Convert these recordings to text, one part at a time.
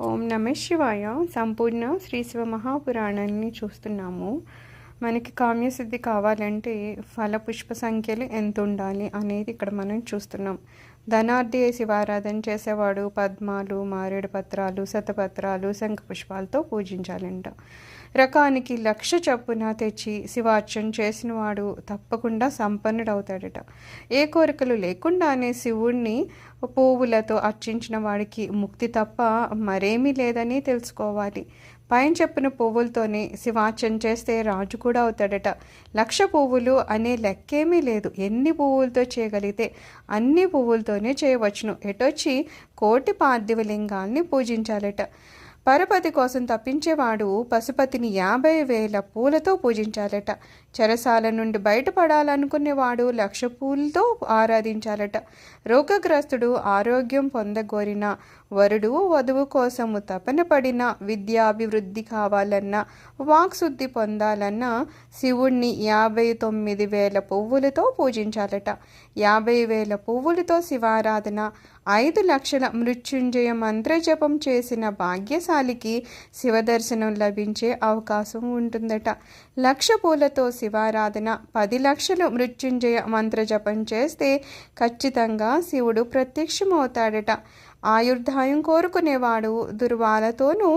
ఓం నమ శివాయ. సంపూర్ణ శ్రీ శివ మహాపురాణాన్ని చూస్తున్నాము. మనకి కామ్యసిద్ధి కావాలంటే ఫల పుష్ప సంఖ్యలు ఎంత ఉండాలి అనేది ఇక్కడ మనం చూస్తున్నాం. ధనార్థి శివారాధన చేసేవాడు పద్మాలు మారేడు పత్రాలు శతపత్రాలు శంఖ పుష్పాలతో పూజించాలంట. రకానికి లక్ష చప్పున తెచ్చి శివార్చన చేసినవాడు తప్పకుండా సంపన్నుడవుతాడట. ఏ కోరికలు లేకుండానే శివుణ్ణి పువ్వులతో అర్చించిన వాడికి ముక్తి తప్ప మరేమీ లేదని తెలుసుకోవాలి. పైన చెప్పిన పువ్వులతోనే శివార్చన చేస్తే రాజు కూడా అవుతాడట. లక్ష పువ్వులు అనే లెక్కేమీ లేదు. ఎన్ని పువ్వులతో చేయగలిగితే అన్ని పువ్వులతోనే చేయవచ్చును. ఎటొచ్చి కోటి పార్థివలింగాల్ని పూజించాలట. పరపతి కోసం తప్పించేవాడు పశుపతిని యాభై వేల పూలతో పూజించాలట. చెరసాల నుండి బయటపడాలనుకునేవాడు లక్ష పూలతో ఆరాధించాలట. రోగగ్రస్తుడు ఆరోగ్యం పొందగోరిన వరుడు వధువు కోసము తపన పడిన విద్యాభివృద్ధి కావాలన్నా వాక్శుద్ధి పొందాలన్నా శివుణ్ణి యాభై తొమ్మిది వేల పువ్వులతో పూజించాలట. యాభై వేల పువ్వులతో శివారాధన ఐదు లక్షల మృత్యుంజయ మంత్రజపం చేసిన భాగ్యశాలికి శివదర్శనం లభించే అవకాశం ఉంటుందట. లక్ష పూలతో శివారాధన పది లక్షలు మృత్యుంజయ మంత్ర జపం చేస్తే ఖచ్చితంగా శివుడు ప్రత్యక్షమవుతాడట. ఆయుర్దాయం కోరుకునేవాడు దుర్వాలతోనూ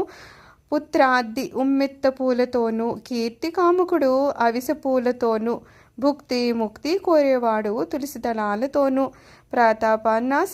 పుత్రాద్ది ఉమ్మెత్త పూలతోనూ కీర్తి కాముకుడు అవిస పూలతోనూ భుక్తి ముక్తి కోరేవాడు తులసి దళాలతోనూ ప్రతాపాన్ని ఆశ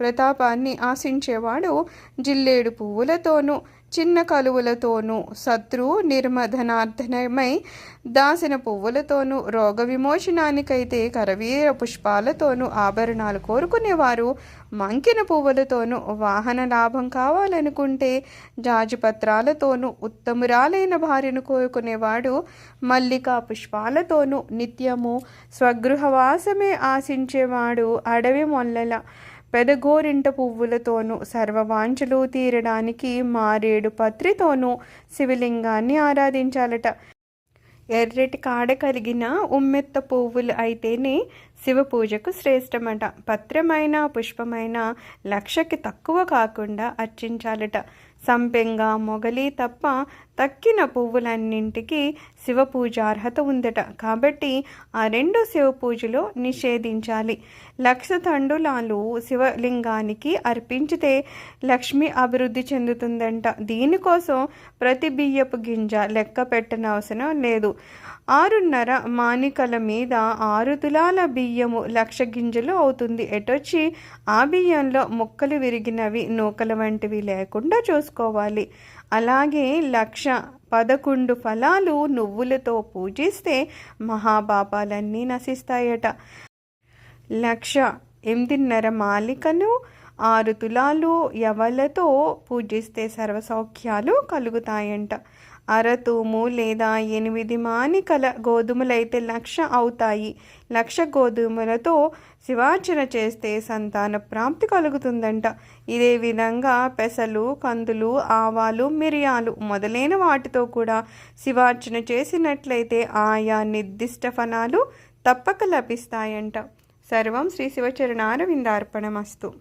ప్రతాపాన్ని ఆశించేవాడు జిల్లేడు పువ్వులతోనూ చిన్న కలువులతోనూ శత్రు నిర్మధనార్థనమై దాసిన పువ్వులతోనూ రోగ విమోచనానికైతే కరవీర పుష్పాలతోనూ ఆభరణాలు కోరుకునేవారు. మంకిన పువ్వులతోనూ వాహన లాభం కావాలనుకుంటే జాజిపత్రాలతోనూ ఉత్తమురాలైన భార్యను కోరుకునేవాడు మల్లికా పుష్పాలతోనూ నిత్యము స్వగృహవాసమే ఆశించేవాడు. అడవి మొల్లల పెదగోరింట పువ్వులతోనూ సర్వవాంఛలు తీరడానికి మారేడు పత్రితోనూ శివలింగాన్ని ఆరాధించాలట. ఎర్రటి కాడ కలిగిన ఉమ్మెత్త పువ్వులు అయితేనే శివ పూజకు శ్రేష్టమట. పత్రమైన పుష్పమైన లక్షకి తక్కువ కాకుండా అర్చించాలట. సంపెంగ మొగలి తప్ప తక్కిన పువ్వులన్నింటికి శివపూజ అర్హత ఉందట. కాబట్టి ఆ రెండు శివ పూజలో నిషేధించాలి. లక్ష తండులాలు శివలింగానికి అర్పించితే లక్ష్మి అభివృద్ధి చెందుతుందంట. దీనికోసం ప్రతి బియ్యపు గింజ లెక్క పెట్టనవసరం లేదు. ఆరున్నర మానికల మీద ఆరు తులాల బియ్యము లక్ష గింజలు అవుతుంది. ఎటొచ్చి? ఆ బియ్యంలో ముక్కలు విరిగినవి నూకల వంటివి లేకుండా చేసుకోవాలి. అలాగే లక్ష పదకొండు ఫలాలు నువ్వులతో పూజిస్తే మహాపాపాలన్నీ నశిస్తాయట. లక్ష ఎనిమిదిన్నర మాలికను ఆరు తులాలు యవలతో పూజిస్తే సర్వసౌఖ్యాలు కలుగుతాయంట. అరతూము లేదా ఎనిమిది మానికల గోధుమలైతే లక్ష అవుతాయి. లక్ష గోధుమలతో శివార్చన చేస్తే సంతాన ప్రాప్తి కలుగుతుందంట. ఇదే విధంగా పెసలు కందులు ఆవాలు మిరియాలు మొదలైన వాటితో కూడా శివార్చన చేసినట్లయితే ఆయా నిర్దిష్ట ఫలాలు తప్పక లభిస్తాయంట. సర్వం శ్రీ శివచరణారవిందార్పణమస్తు.